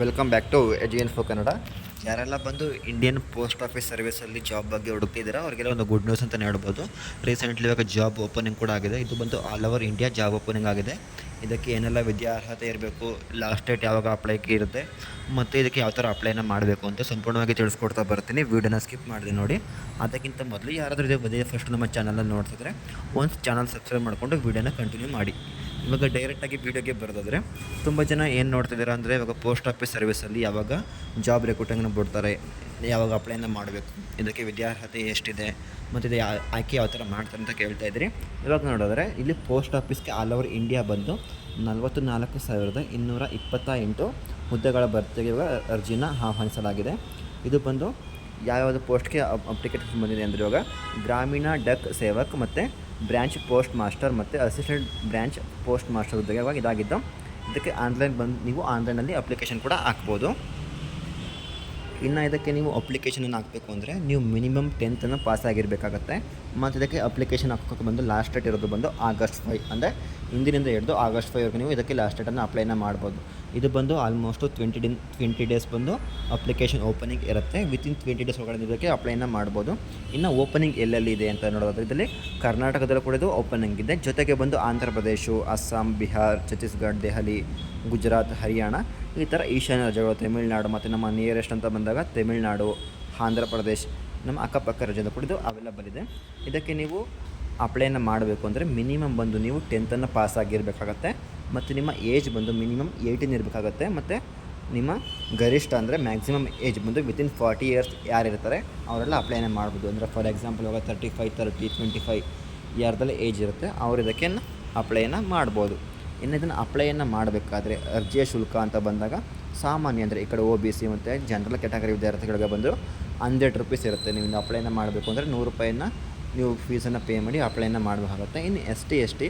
Welcome back to Educane info Kannada ಯಾರೆಲ್ಲ ಬಂದು Indian post office ಸರ್ವಿಸಲ್ಲಿ ಜಾಬ್ ಬಗ್ಗೆ ಹುಡುಕ್ತಿದ್ದೀರಾ, ಅವರಿಗೆಲ್ಲ ಒಂದು ಗುಡ್ ನ್ಯೂಸ್ ಅಂತಲೇ ಹೇಳ್ಬೋದು. ರೀಸೆಂಟ್ಲಿ ಇವಾಗ ಜಾಬ್ ಓಪನಿಂಗ್ ಕೂಡ ಆಗಿದೆ. ಇದು ಬಂದು all over India job opening ಆಗಿದೆ. ಇದಕ್ಕೆ ಏನೆಲ್ಲ ವಿದ್ಯಾರ್ಹತೆ ಇರಬೇಕು ಲಾಸ್ಟ್ ಡೇಟ್ ಯಾವಾಗ ಅಪ್ಲೈಗೆ ಇರುತ್ತೆ, ಮತ್ತು ಇದಕ್ಕೆ ಯಾವ ಥರ ಅಪ್ಲೈನ ಮಾಡಬೇಕು ಅಂತ ಸಂಪೂರ್ಣವಾಗಿ ತಿಳಿಸ್ಕೊಡ್ತಾ ಬರ್ತೀನಿ. ವೀಡಿಯೋನ ಸ್ಕಿಪ್ ಮಾಡಿದೆ ನೋಡಿ. ಅದಕ್ಕಿಂತ ಮೊದಲು ಯಾರಾದರೂ ಇದೇ ಬದೇ ಫಸ್ಟ್ ನಮ್ಮ ಚಾನಲನ್ನು ನೋಡ್ತಿದ್ರೆ ಒಂದು ಚಾನಲ್ ಸಬ್ಸ್ಕ್ರೈಬ್ ಮಾಡಿಕೊಂಡು ವೀಡಿಯೋನ ಕಂಟಿನ್ಯೂ ಮಾಡಿ. ಇವಾಗ ಡೈರೆಕ್ಟಾಗಿ ವೀಡಿಯೋಗೆ ಬರೋದಾದರೆ ತುಂಬ ಜನ ಏನು ನೋಡ್ತಿದ್ದಾರೆ ಅಂದರೆ ಇವಾಗ ಪೋಸ್ಟ್ ಆಫೀಸ್ ಸರ್ವಿಸಲ್ಲಿ ಯಾವಾಗ ಜಾಬ್ ರೆಕ್ರೂಟಿಂಗ್ನ ಬಿಡ್ತಾರೆ, ಯಾವಾಗ ಅಪ್ಲೈನ ಮಾಡಬೇಕು, ಇದಕ್ಕೆ ವಿದ್ಯಾರ್ಹತೆ ಎಷ್ಟಿದೆ, ಮತ್ತು ಇದು ಆಯ್ಕೆ ಯಾವ ಥರ ಮಾಡ್ತಾರೆ ಅಂತ ಕೇಳ್ತಾ ಇದ್ದೀರಿ ಇವಾಗ ನೋಡಿದ್ರೆ ಇಲ್ಲಿ ಪೋಸ್ಟ್ ಆಫೀಸ್ಗೆ ಆಲ್ ಓವರ್ ಇಂಡಿಯಾ ಬಂದು ನಲವತ್ತು ನಾಲ್ಕು ಸಾವಿರದ ಇನ್ನೂರ ಇಪ್ಪತ್ತ ಎಂಟು ಹುದ್ದೆಗಳ ಭರ್ತಿಗೆ ಇವಾಗ ಅರ್ಜಿನ ಆಹ್ವಾನಿಸಲಾಗಿದೆ. ಇದು ಬಂದು ಯಾವ್ಯಾವ ಪೋಸ್ಟ್ಗೆ ಅಪ್ಲಿಕೇಶನ್ ಬಂದಿದೆ ಅಂದರೆ ಇವಾಗ ಗ್ರಾಮೀಣ ಡಕ್ ಸೇವಕ್ ಮತ್ತು ಬ್ರ್ಯಾಂಚ್ ಪೋಸ್ಟ್ ಮಾಸ್ಟರ್ ಮತ್ತು ಅಸಿಸ್ಟೆಂಟ್ ಬ್ರ್ಯಾಂಚ್ ಪೋಸ್ಟ್ ಮಾಸ್ಟರ್ ಹುದ್ದೆಗಾಗಿ ಇದಾಗಿದ್ದು, ಇದಕ್ಕೆ ಆನ್ಲೈನ್ ಬಂದು, ನೀವು ಆನ್ಲೈನಲ್ಲಿ ಅಪ್ಲಿಕೇಶನ್ ಕೂಡ ಹಾಕ್ಬೋದು. ಇನ್ನು ಇದಕ್ಕೆ ನೀವು ಅಪ್ಲಿಕೇಶನನ್ನು ಹಾಕಬೇಕು ಅಂದರೆ ನೀವು ಮಿನಿಮಮ್ ಟೆಂತನ್ನು ಪಾಸ್ ಆಗಿರಬೇಕಾಗತ್ತೆ. ಮತ್ತು ಇದಕ್ಕೆ ಅಪ್ಲಿಕೇಶನ್ ಹಾಕೋಕೆ ಬಂದು ಲಾಸ್ಟ್ ಡೇಟ್ ಇರೋದು ಬಂದು ಆಗಸ್ಟ್ ಫೈವ್ ಅಂದರೆ ಇಂದಿನಿಂದ ಹಿಡಿದು ಆಗಸ್ಟ್ ಫೈವ್ವರೆಗೂ ನೀವು ಇದಕ್ಕೆ ಲಾಸ್ಟ್ ಡೇಟನ್ನು ಅಪ್ಲೈನ ಮಾಡ್ಬೋದು. ಇದು ಬಂದು ಆಲ್ಮೋಸ್ಟು ಟ್ವೆಂಟಿ ಡಿನ್ ಟ್ವೆಂಟಿ ಡೇಸ್ ಬಂದು ಅಪ್ಲಿಕೇಶನ್ ಓಪನಿಂಗ್ ಇರುತ್ತೆ. ವಿತಿನ್ ಟ್ವೆಂಟಿ ಡೇಸ್ ಒಳಗಡೆ ಇದಕ್ಕೆ ಅಪ್ಲೈನ ಮಾಡ್ಬೋದು. ಇನ್ನು ಓಪನಿಂಗ್ ಎಲ್ಲೆಲ್ಲಿ ಇದೆ ಅಂತ ನೋಡೋದಾದ್ರೆ ಇದರಲ್ಲಿ ಕರ್ನಾಟಕದಲ್ಲೂ ಕೂಡ ಇದು ಓಪನಿಂಗ್ ಇದೆ. ಜೊತೆಗೆ ಬಂದು ಆಂಧ್ರ ಪ್ರದೇಶ, ಅಸ್ಸಾಂ, ಬಿಹಾರ್ ಛತ್ತೀಸ್ಗಢ ದೆಹಲಿ, ಗುಜರಾತ್, ಹರಿಯಾಣ ಈ ಥರ ಈಶಾನ್ಯ ರಾಜ್ಯಗಳು, ತಮಿಳುನಾಡು ಮತ್ತು ನಮ್ಮ ನಿಯರೆಸ್ಟ್ ಅಂತ ಬಂದಾಗ ತಮಿಳುನಾಡು, ಆಂಧ್ರ ಪ್ರದೇಶ್, ನಮ್ಮ ಅಕ್ಕಪಕ್ಕ ರಾಜ್ಯದ ಕೂಡ ಇದು ಅವೈಲಬಲ್ ಇದೆ. ಇದಕ್ಕೆ ನೀವು ಅಪ್ಲೈನ ಮಾಡಬೇಕು ಅಂದರೆ ಮಿನಿಮಮ್ ಬಂದು ನೀವು ಟೆಂತನ್ನು ಪಾಸ್ ಆಗಿರಬೇಕಾಗತ್ತೆ. ಮತ್ತು ನಿಮ್ಮ ಏಜ್ ಬಂದು ಮಿನಿಮಮ್ ಏಯ್ಟೀನ್ ಇರಬೇಕಾಗತ್ತೆ. ಮತ್ತು ನಿಮ್ಮ ಗರಿಷ್ಠ ಅಂದರೆ ಮ್ಯಾಕ್ಸಿಮಮ್ ಏಜ್ ಬಂದು ವಿತಿನ್ ಫಾರ್ಟಿ ಇಯರ್ಸ್ ಯಾರಿರ್ತಾರೆ ಅವರೆಲ್ಲ ಅಪ್ಲೈನ ಮಾಡ್ಬೋದು. ಅಂದರೆ ಫಾರ್ ಎಕ್ಸಾಂಪಲ್ ಇವಾಗ thirty five thirty twenty five ಇಯರ್ದಲ್ಲಿ age ಇರುತ್ತೆ, ಅವ್ರು ಇದಕ್ಕೆ ಅಪ್ಲೈನ ಮಾಡ್ಬೋದು. ಇನ್ನು ಇದನ್ನು ಅಪ್ಲೈಯನ್ನು ಮಾಡಬೇಕಾದ್ರೆ ಅರ್ಜಿಯ ಶುಲ್ಕ ಅಂತ ಬಂದಾಗ ಸಾಮಾನ್ಯ ಅಂದರೆ ಈ ಕಡೆ ಓ ಬಿ ಸಿ ಮತ್ತು ಜನರಲ್ ಕ್ಯಾಟಗರಿ ವಿದ್ಯಾರ್ಥಿಗಳಿಗೆ ಬಂದು ಹಂಡ್ರೆಡ್ ರುಪೀಸ್ ಇರುತ್ತೆ. ನೀವು ಅಪ್ಲೈನ ಮಾಡಬೇಕು ಅಂದರೆ ನೂರು ರೂಪಾಯಿನ ನೀವು ಫೀಸನ್ನು ಪೇ ಮಾಡಿ ಅಪ್ಲೈನ ಮಾಡಬೇಕಾಗುತ್ತೆ. ಇನ್ನು ಎಸ್ ಟಿ ಎಸ್ ಟಿ,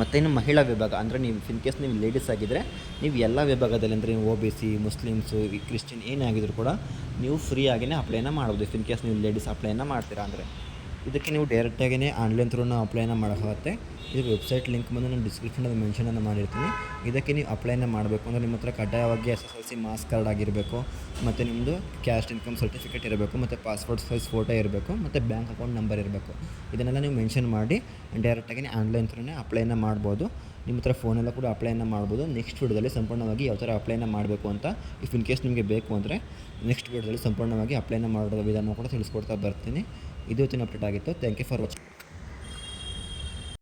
ಮತ್ತು ಇನ್ನು ಮಹಿಳಾ ವಿಭಾಗ. ಅಂದರೆ ನೀವು ಇನ್ ಕೇಸ್ ನೀವು ಲೇಡೀಸ್ ಆಗಿದ್ದರೆ ನೀವು ಎಲ್ಲ ವಿಭಾಗದಲ್ಲಿ ಅಂದರೆ ನೀವು O B C Muslims Christian ಏನೇ ಆಗಿದ್ರು ಕೂಡ ನೀವು ಫ್ರೀ ಆಗಿನೇ ಅಪ್ಲೈನ ಮಾಡ್ಬೋದು. ಇನ್ ಕೇಸ್ ನೀವು ಲೇಡೀಸ್ ಅಪ್ಲೈನ ಮಾಡ್ತೀರಾ ಅಂದರೆ. ಇದಕ್ಕೆ ನೀವು ಡೈರೆಕ್ಟಾಗಿಯೇ ಆನ್ಲೈನ್ ಥ್ರೂನ ಅಪ್ಲೈನ ಮಾಡೋಕ್ಕಾಗುತ್ತೆ. ಇದು ವೆಬ್ಸೈಟ್ ಲಿಂಕ್ ಬಂದು ನಾನು ಡಿಸ್ಕ್ರಿಪ್ಷನಲ್ಲಿ ಮೆನ್ಷನನ್ನು ಮಾಡಿರ್ತೀನಿ. ಇದಕ್ಕೆ ನೀವು ಅಪ್ಲೈನ ಮಾಡಬೇಕು ಅಂದರೆ ನಿಮ್ಮ ಹತ್ರ ಕಡ್ಡಾಯವಾಗಿ S S L C marks card ಆಗಿರಬೇಕು, ಮತ್ತು ನಿಮ್ಮದು ಕ್ಯಾಶ್ ಇನ್ಕಮ್ ಸರ್ಟಿಫಿಕೇಟ್ ಇರಬೇಕು, ಮತ್ತು ಪಾಸ್ಪೋರ್ಟ್ ಸೈಜ್ ಫೋಟೋ ಇರಬೇಕು, ಮತ್ತು ಬ್ಯಾಂಕ್ ಅಕೌಂಟ್ ನಂಬರ್ ಇರಬೇಕು. ಇದನ್ನೆಲ್ಲ ನೀವು ಮೆನ್ಷನ್ ಮಾಡಿ ಡೈರೆಕ್ಟಾಗಿ ಆನ್ಲೈನ್ ಥ್ರೂನೇ ಅಪ್ಲೈನ ಮಾಡ್ಬೋದು. ನಿಮ್ಮ ಹತ್ರ ಫೋನೆಲ್ಲ ಕೂಡ ಅಪ್ಲೈನ ಮಾಡ್ಬೋದು. ನೆಕ್ಸ್ಟ್ ವಿಡಿಯೋದಲ್ಲಿ ಸಂಪೂರ್ಣವಾಗಿ ಯಾವ ಥರ ಅಪ್ಲೈನ ಮಾಡಬೇಕು ಅಂತ ಇಫ್ ಇನ್ ಕೇಸ್ ನಿಮಗೆ ಬೇಕು ಅಂದರೆ ನೆಕ್ಸ್ಟ್ ವಿಡಿಯೋದಲ್ಲಿ ಸಂಪೂರ್ಣವಾಗಿ ಅಪ್ಲೈನ ಮಾಡೋ ವಿಧಾನ ಕೂಡ ತಿಳಿಸ್ಕೊಡ್ತಾ ಬರ್ತೀನಿ. ಇದು ಇವತ್ತಿನ ಅಪ್ಡೇಟ್ ಆಗಿತ್ತು. Thank you for watching